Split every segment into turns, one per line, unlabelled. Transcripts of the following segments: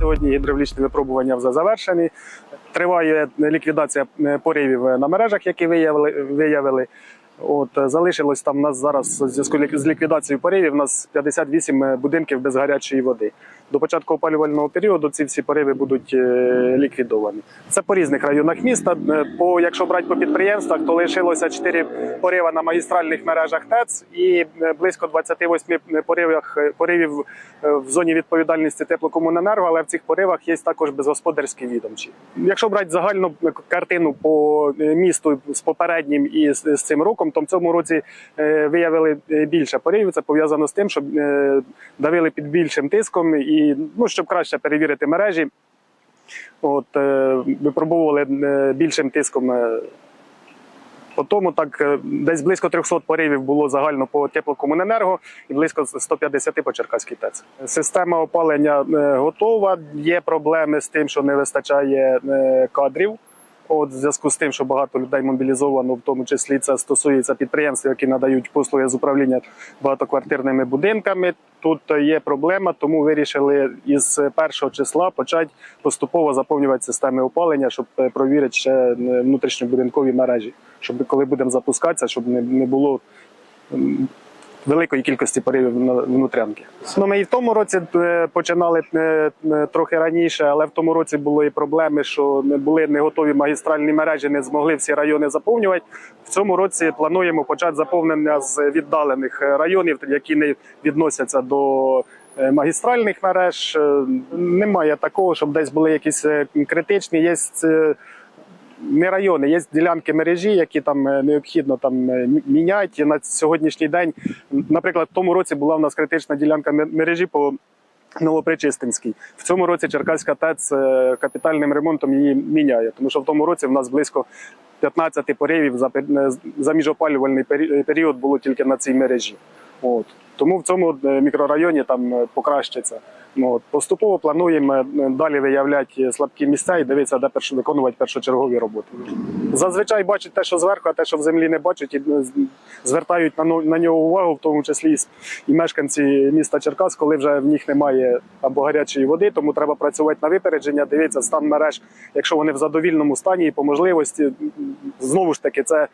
Сьогодні гідравлічні випробування вже завершені. Триває ліквідація е, поривів на мережах, які виявили. От е, залишилось там нас зараз зв'язку з ліквідацією поривів. У нас 58 будинків без гарячої води. До початку опалювального періоду ці всі пориви будуть е, ліквідовані. Це по різних районах міста. Е, По якщо брати по підприємствах, то лишилося 4 порива на магістральних мережах ТЕЦ і е, близько 28 поривів, поривів е, в зоні відповідальності теплокомуненерго, але в цих поривах є також безгосподарські відомчі. Якщо брати загальну картину по е, місту з попереднім і з цим роком, в цьому році е, виявили е, більше поривів. Це пов'язано з тим, що е, давили під більшим тиском і ну, щоб краще перевірити мережі. От випробовували е, більшим тиском. по тому так десь близько 300 поривів було загально по теплокомуненерго і близько 150 по Черкаській ТЕЦ. Система опалення готова. Є проблеми з тим, що не вистачає кадрів. От в зв'язку з тим, що багато людей мобілізовано, в тому числі це стосується підприємств, які надають послуги з управління багатоквартирними будинками. Тут є проблема, тому вирішили із першого числа почати поступово заповнювати системи опалення, щоб е, провірити ще внутрішньобудинкові мережі, щоб коли будемо запускатися, щоб не, було великої кількості поривів внутрянки. Ну, ми і в тому році е, починали е, е, трохи раніше, але в тому році були і проблеми, що не були не готові магістральні мережі, не змогли всі райони заповнювати. В цьому році плануємо почати заповнення з віддалених районів, які не відносяться до. Магістральних мереж немає такого, щоб десь були якісь критичні. Є не райони, є ділянки мережі, які там е, необхідно там е, міняти. На сьогоднішній день, наприклад, в тому році була в нас критична ділянка мережі по Новопричистинській. В цьому році Черкаська ТЕЦ е, капітальним ремонтом її міняє, тому що в тому році в нас близько 15 поривів за, за міжопалювальний період було тільки на цій мережі. От. Тому в цьому мікрорайоні там покращиться. Ну, от. Поступово плануємо е, далі виявляти слабкі місця і дивитися, де перш... виконувати першочергові роботи. Зазвичай бачать те, що зверху, а те, що в землі не бачать, і е, звертають на, на нього увагу, в тому числі і мешканці міста Черкас, коли вже в них немає або гарячої води, тому треба працювати на випередження, дивитися стан мереж, якщо вони в задовільному стані і по можливості. Знову ж таки, це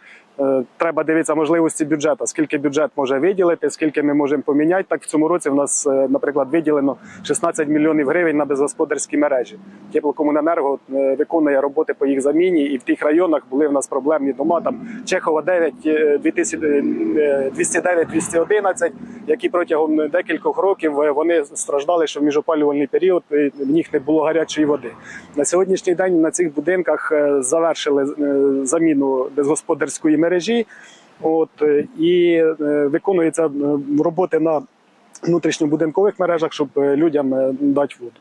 треба дивитися можливості бюджету, скільки бюджет може виділити, скільки ми можемо поміняти. Так в цьому році в нас, е, наприклад, виділено 16 мільйонів гривень на безгосподарські мережі. Теплокомуненерго е, виконує роботи по їх заміні, і в тих районах були в нас проблемні дома. Там Чехова 9, е, 2000, е, 209, 211, які протягом декількох років е, вони страждали, що в міжопалювальний період е, в них не було гарячої води. На сьогоднішній день на цих будинках е, завершили е, заміну безгосподарської мережі. От е, і е, виконуються е, роботи на внутрішньобудинкових мережах, щоб людям дати воду.